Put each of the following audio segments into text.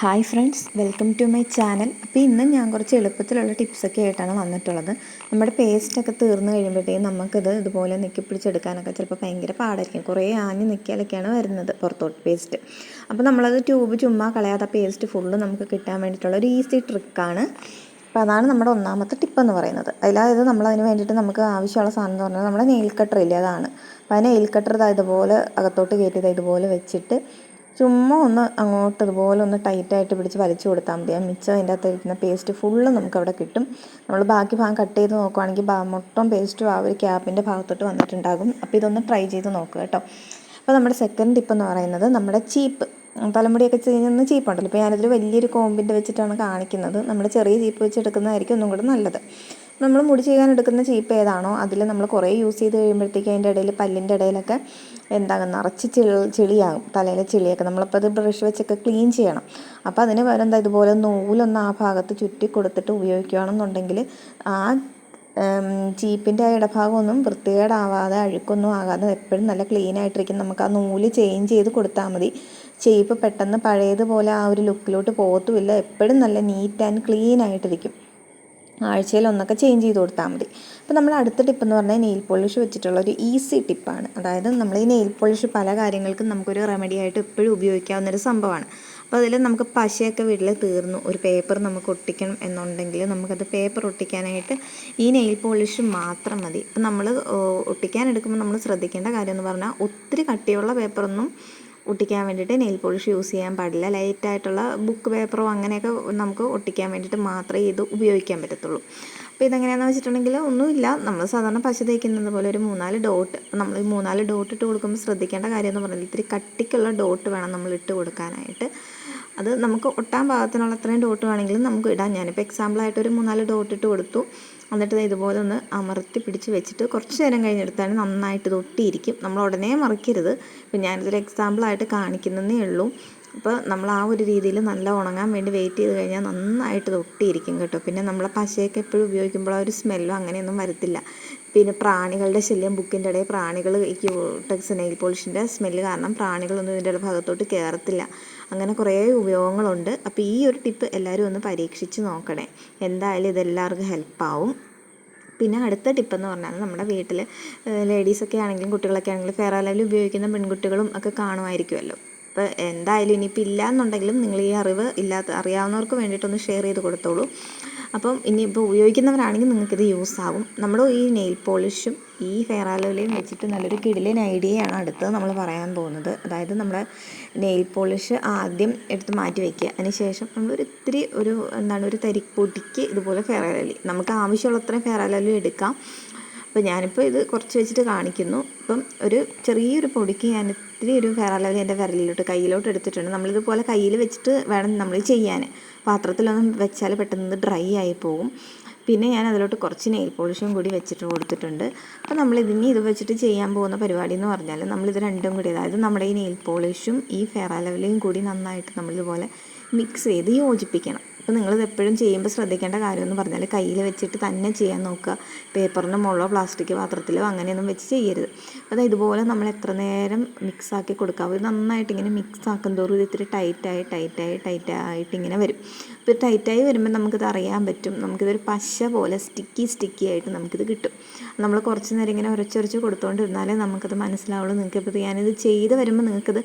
Hi friends welcome to my channel. അപ്പോൾ ഇന്ന് ഞാൻ കുറച്ച് എളുപ്പത്തിലുള്ള ടിപ്സൊക്കെ ആയിട്ടാണ് വന്നിട്ടുള്ളത്. നമ്മുടെ പേസ്റ്റൊക്കെ തീർന്നു കഴിയുമ്പോഴത്തേക്കും നമുക്കത് ഇതുപോലെ നിൽക്കി പിടിച്ചെടുക്കാനൊക്കെ ചിലപ്പോൾ ഭയങ്കര പാടായിരിക്കും. കുറേ ആഞ്ഞ് നിൽക്കിയാലൊക്കെയാണ് വരുന്നത് പുറത്തോട്ട് പേസ്റ്റ്. അപ്പോൾ നമ്മളത് ട്യൂബ് ചുമ്മാ കളയാതെ പേസ്റ്റ് ഫുള്ള് നമുക്ക് കിട്ടാൻ വേണ്ടിയിട്ടുള്ള ഒരു ഈസി ട്രിക്കാണ്. അപ്പോൾ അതാണ് നമ്മുടെ ഒന്നാമത്തെ ടിപ്പ് എന്ന് പറയുന്നത്. അതിലത് നമ്മൾ അതിന് വേണ്ടിയിട്ട് നമുക്ക് ആവശ്യമുള്ള സാധനം എന്ന് പറഞ്ഞാൽ നമ്മുടെ നെയിൽ കട്ടർ ഇല്ലേ അതാണ്. അപ്പോൾ ആ നെയിൽ കട്ടർ ഇതുപോലെ അകത്തോട്ട് കയറ്റിയത് ഇതുപോലെ വെച്ചിട്ട് ചുമ്മാ ഒന്ന് അങ്ങോട്ട് ഇതുപോലെ ഒന്ന് ടൈറ്റായിട്ട് പിടിച്ച് വലിച്ചു കൊടുത്താൽ മതി. ആ മിച്ചം അതിന്റെ അകത്ത് ഇരിക്കുന്ന പേസ്റ്റ് ഫുള്ള് നമുക്കവിടെ കിട്ടും. നമ്മൾ ബാക്കി ഭാഗം കട്ട് ചെയ്ത് നോക്കുവാണെങ്കിൽ മൊത്തം പേസ്റ്റും ആ ഒരു ക്യാപ്പിന്റെ ഭാഗത്തോട്ട് വന്നിട്ടുണ്ടാകും. അപ്പോൾ ഇതൊന്ന് ട്രൈ ചെയ്ത് നോക്കുക കേട്ടോ. അപ്പോൾ നമ്മുടെ സെക്കൻഡ് ടിപ്പ് എന്ന് പറയുന്നത് നമ്മുടെ ചീപ്പ്. തലമുടിയൊക്കെ ചെയ്യുന്ന ചീപ്പുണ്ടല്ലോ. ഇപ്പോൾ ഞാനതിൽ വലിയൊരു കോമ്പിന്റെ വെച്ചിട്ടാണ് കാണിക്കുന്നത്. നമ്മുടെ ചെറിയ ചീപ്പ് വെച്ചെടുക്കുന്നതായിരിക്കും ഒന്നും കൂടെ നല്ലത്. നമ്മൾ മുടി ചെയ്യാൻ എടുക്കുന്ന ചീപ്പ് ഏതാണോ അതിൽ നമ്മൾ കുറേ യൂസ് ചെയ്ത് കഴിയുമ്പോഴത്തേക്ക് അതിന്റെ ഇടയിൽ പല്ലിന്റെ ഇടയിലൊക്കെ എന്താ നിറച്ച് ചെളി ചെളിയാകും തലയിലെ ചെളിയൊക്കെ. നമ്മളപ്പോൾ അത് ബ്രഷ് വെച്ചൊക്കെ ക്ലീൻ ചെയ്യണം. അപ്പോൾ അതിന് പകരം എന്താ ഇതുപോലെ നൂലൊന്ന് ആ ഭാഗത്ത് ചുറ്റി കൊടുത്തിട്ട് ഉപയോഗിക്കുകയാണെന്നുണ്ടെങ്കിൽ ആ ചീപ്പിന്റെ ആ ഇടഭാഗമൊന്നും വൃത്തികേടാവാതെ അഴുക്കൊന്നും ആകാതെ എപ്പോഴും നല്ല ക്ലീൻ ആയിട്ടിരിക്കും. നമുക്ക് ആ നൂൽ ചേഞ്ച് ചെയ്ത് കൊടുത്താൽ മതി. ചീപ്പ് പെട്ടെന്ന് പഴയതുപോലെ ആ ഒരു ലുക്കിലോട്ട് പോകത്തുമില്ല. എപ്പോഴും നല്ല നീറ്റ് ആൻഡ് ക്ലീൻ ആയിട്ടിരിക്കും. ആഴ്ചയിൽ ഒന്നൊക്കെ ചേഞ്ച് ചെയ്ത് കൊടുത്താൽ മതി. അപ്പോൾ നമ്മൾ അടുത്ത ടിപ്പ് എന്ന് പറഞ്ഞാൽ നെയിൽ പോളിഷ് വെച്ചിട്ടുള്ള ഒരു ഈസി ടിപ്പാണ് അതായത് നമ്മൾ ഈ നെയിൽ പോളിഷ് പല കാര്യങ്ങൾക്കും നമുക്കൊരു റെമഡി ആയിട്ട് എപ്പോഴും ഉപയോഗിക്കാവുന്നൊരു സംഭവമാണ്. അപ്പോൾ അതിൽ നമുക്ക് പശയൊക്കെ വീട്ടിൽ തീർന്നു ഒരു പേപ്പർ നമുക്ക് ഒട്ടിക്കണം എന്നുണ്ടെങ്കിൽ നമുക്കത് പേപ്പർ ഒട്ടിക്കാനായിട്ട് ഈ നെയിൽ പോളിഷ് മാത്രം മതി. അപ്പം നമ്മൾ ഒട്ടിക്കാൻ എടുക്കുമ്പോൾ നമ്മൾ ശ്രദ്ധിക്കേണ്ട കാര്യം എന്ന് പറഞ്ഞാൽ ഒത്തിരി കട്ടിയുള്ള പേപ്പറൊന്നും ഒട്ടിക്കാൻ വേണ്ടിയിട്ട് നെയിൽ പോളിഷ് യൂസ് ചെയ്യാൻ പാടില്ല. ലൈറ്റായിട്ടുള്ള ബുക്ക് പേപ്പറോ അങ്ങനെയൊക്കെ നമുക്ക് ഒട്ടിക്കാൻ വേണ്ടിയിട്ട് മാത്രമേ ഇത് ഉപയോഗിക്കാൻ പറ്റത്തുള്ളൂ. അപ്പോൾ ഇതെങ്ങനെയാണെന്ന് വെച്ചിട്ടുണ്ടെങ്കിൽ ഒന്നുമില്ല. നമ്മൾ സാധാരണ പശ തേക്കുന്നത് പോലെ ഒരു മൂന്നാൽ ഡോട്ട് നമ്മൾ ഈ മൂന്നാൽ ഡോട്ട് ഇട്ട് കൊടുക്കുമ്പോൾ ശ്രദ്ധിക്കേണ്ട കാര്യം എന്ന് പറഞ്ഞാൽ ഇത്തിരി കട്ടിക്കുള്ള ഡോട്ട് വേണം നമ്മൾ ഇട്ട് കൊടുക്കാനായിട്ട്. അത് നമുക്ക് ഒട്ടാൻ പാകത്തിനുള്ള അത്രയും ഡോട്ട് വേണമെങ്കിലും നമുക്ക് ഇടാം. ഞാനിപ്പോൾ എക്സാമ്പിളായിട്ട് ഒരു മൂന്നാൽ ഡോട്ട് ഇട്ട് കൊടുത്തു. എന്നിട്ട് ഇതുപോലെ ഒന്ന് അമർത്തി പിടിച്ച് വെച്ചിട്ട് കുറച്ച് നേരം കഴിഞ്ഞെടുത്താൽ നന്നായിട്ട് ഇത് ഒട്ടിയിരിക്കും. നമ്മൾ ഉടനെ മറിക്കരുത്. ഇപ്പം ഞാനിതൊരു എക്സാമ്പിളായിട്ട് കാണിക്കുന്നതേ ഉള്ളൂ. അപ്പോൾ നമ്മൾ ആ ഒരു രീതിയിൽ നല്ല ഉണങ്ങാൻ വേണ്ടി വെയിറ്റ് ചെയ്ത് കഴിഞ്ഞാൽ നന്നായിട്ട് ഇത് ഒട്ടിയിരിക്കും കേട്ടോ. പിന്നെ നമ്മൾ പശയൊക്കെ എപ്പോഴും ഉപയോഗിക്കുമ്പോൾ ആ ഒരു സ്മെല്ലോ അങ്ങനെയൊന്നും വരത്തില്ല. പിന്നെ പ്രാണികളുടെ ശല്യം ബുക്കിന്റെ ഇടയിൽ പ്രാണികൾ ഈ ക്യൂടെക്സ് നെയിൽ പോളിഷിന്റെ സ്മെല്ല് കാരണം പ്രാണികളൊന്നും ഇതിന്റെ ഭാഗത്തോട്ട് കയറത്തില്ല അങ്ങനെ കുറേ ഉപയോഗങ്ങളുണ്ട്. അപ്പോൾ ഈ ഒരു ടിപ്പ് എല്ലാവരും ഒന്ന് പരീക്ഷിച്ച് നോക്കണേ. എന്തായാലും ഇതെല്ലാവർക്കും ഹെൽപ്പാവും പിന്നെ അടുത്ത ടിപ്പ് എന്ന് പറഞ്ഞാൽ നമ്മുടെ വീട്ടിൽ ലേഡീസൊക്കെ ആണെങ്കിലും കുട്ടികളൊക്കെ ആണെങ്കിലും ഫെയർ ലെവൽ ഉപയോഗിക്കുന്ന പെൺകുട്ടികളും ഒക്കെ കാണുമായിരിക്കുമല്ലോ. അപ്പോൾ എന്തായാലും ഇനിയിപ്പോൾ ഇല്ല എന്നുണ്ടെങ്കിലും നിങ്ങൾ ഈ അറിവ് ഇല്ലാത്ത അറിയാവുന്നവർക്ക് വേണ്ടിയിട്ടൊന്ന് ഷെയർ ചെയ്ത് കൊടുത്തോളൂ. അപ്പം ഇനിയിപ്പോൾ ഉപയോഗിക്കുന്നവരാണെങ്കിൽ നിങ്ങൾക്കിത് യൂസ് ആകും നമ്മൾ ഈ നെയിൽ പോളിഷും ഈ ഹെയർ ആലോയിലയും വെച്ചിട്ട് നല്ലൊരു കിടിലൻ ഐഡിയയാണ് അടുത്തത് നമ്മൾ പറയാൻ പോകുന്നത്. അതായത് നമ്മുടെ നെയിൽ പോളിഷ് ആദ്യം എടുത്ത് മാറ്റി വയ്ക്കുക അതിനുശേഷം നമ്മൾ ഒരു ഇത്തിരി ഒരു എന്താണ് ഒരു തരിപ്പൊടിക്ക് ഇതുപോലെ ഫെയർ ആലോലി നമുക്ക് ആവശ്യമുള്ള അത്രയും ഫെയർ ആലോലി എടുക്കാം. അപ്പോൾ ഞാനിപ്പോൾ ഇത് കുറച്ച് വെച്ചിട്ട് കാണിക്കുന്നു. അപ്പം ഒരു ചെറിയൊരു പൊടിക്ക് ഞാൻ ഇത്തിരി ഒരു ഫെയർ ലെവൽ എന്റെ വിരലിലോട്ട് കയ്യിലോട്ട് എടുത്തിട്ടുണ്ട്. നമ്മളിതുപോലെ കയ്യിൽ വെച്ചിട്ട് വേണം നമ്മൾ ചെയ്യാൻ പാത്രത്തിലൊന്നും വെച്ചാൽ പെട്ടെന്ന് ഡ്രൈ ആയി പോകും. പിന്നെ ഞാൻ അതിലോട്ട് കുറച്ച് നെയിൽ പോളിഷും കൂടി വെച്ചിട്ട് കൊടുത്തിട്ടുണ്ട്. അപ്പോൾ നമ്മൾ ഇതിന് ഇത് വെച്ചിട്ട് ചെയ്യാൻ പോകുന്ന പരിപാടി എന്ന് പറഞ്ഞാൽ നമ്മളിത് രണ്ടും കൂടി അതായത് നമ്മുടെ ഈ നെയിൽ പോളിഷും ഈ ഫെയർ ലെവലും കൂടി നന്നായിട്ട് നമ്മളിതുപോലെ മിക്സ് ചെയ്ത് യോജിപ്പിക്കണം. അപ്പോൾ നിങ്ങളിത് എപ്പോഴും ചെയ്യുമ്പോൾ ശ്രദ്ധിക്കേണ്ട കാര്യം എന്ന് പറഞ്ഞാൽ കയ്യിൽ വെച്ചിട്ട് തന്നെ ചെയ്യാൻ നോക്കുക. പേപ്പറിന്റെ മുകളിലോ പ്ലാസ്റ്റിക് പാത്രത്തിലോ അങ്ങനെയൊന്നും വെച്ച് ചെയ്യരുത്. അപ്പോൾ ഇതുപോലെ നമ്മൾ എത്ര നേരം മിക്സ് ആക്കി കൊടുക്കുക ഇത് നന്നായിട്ട് ഇങ്ങനെ മിക്സ് ആക്കും തോറും ഇത് ഇത്തിരി ടൈറ്റായി ടൈറ്റായി ടൈറ്റായിട്ട് ഇങ്ങനെ വരും. അപ്പോൾ ടൈറ്റായി വരുമ്പോൾ നമുക്കിത് അറിയാൻ പറ്റും. നമുക്കിതൊരു പശ പോലെ സ്റ്റിക്കി സ്റ്റിക്കി ആയിട്ട് നമുക്കിത് കിട്ടും. നമ്മൾ കുറച്ച് നേരം ഇങ്ങനെ ഉരച്ചുരച്ച് കൊടുത്തുകൊണ്ടിരുന്നാലേ നമുക്കത് മനസ്സിലാവുള്ളൂ. നിങ്ങൾക്ക് ഇപ്പോൾ ഞാനിത് ചെയ്ത് വരുമ്പോൾ നിങ്ങൾക്കത്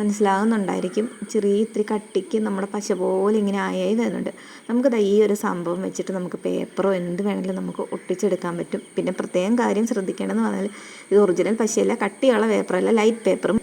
മനസ്സിലാവുന്നുണ്ടായിരിക്കും. ചെറിയ ഇത്തിരി കട്ടിക്ക് നമ്മുടെ പശ പോലെ ഇങ്ങനെ ആയായി വരുന്നുണ്ട്. നമുക്കത് ഈ ഒരു സംഭവം വെച്ചിട്ട് നമുക്ക് പേപ്പറോ എന്ത് വേണമെങ്കിലും നമുക്ക് ഒട്ടിച്ചെടുക്കാൻ പറ്റും. പിന്നെ പ്രത്യേകം കാര്യം ശ്രദ്ധിക്കേണ്ടതെന്ന് പറഞ്ഞാൽ ഇത് ഒറിജിനൽ പശയല്ല കട്ടിയുള്ള പേപ്പറല്ല ലൈറ്റ് പേപ്പറും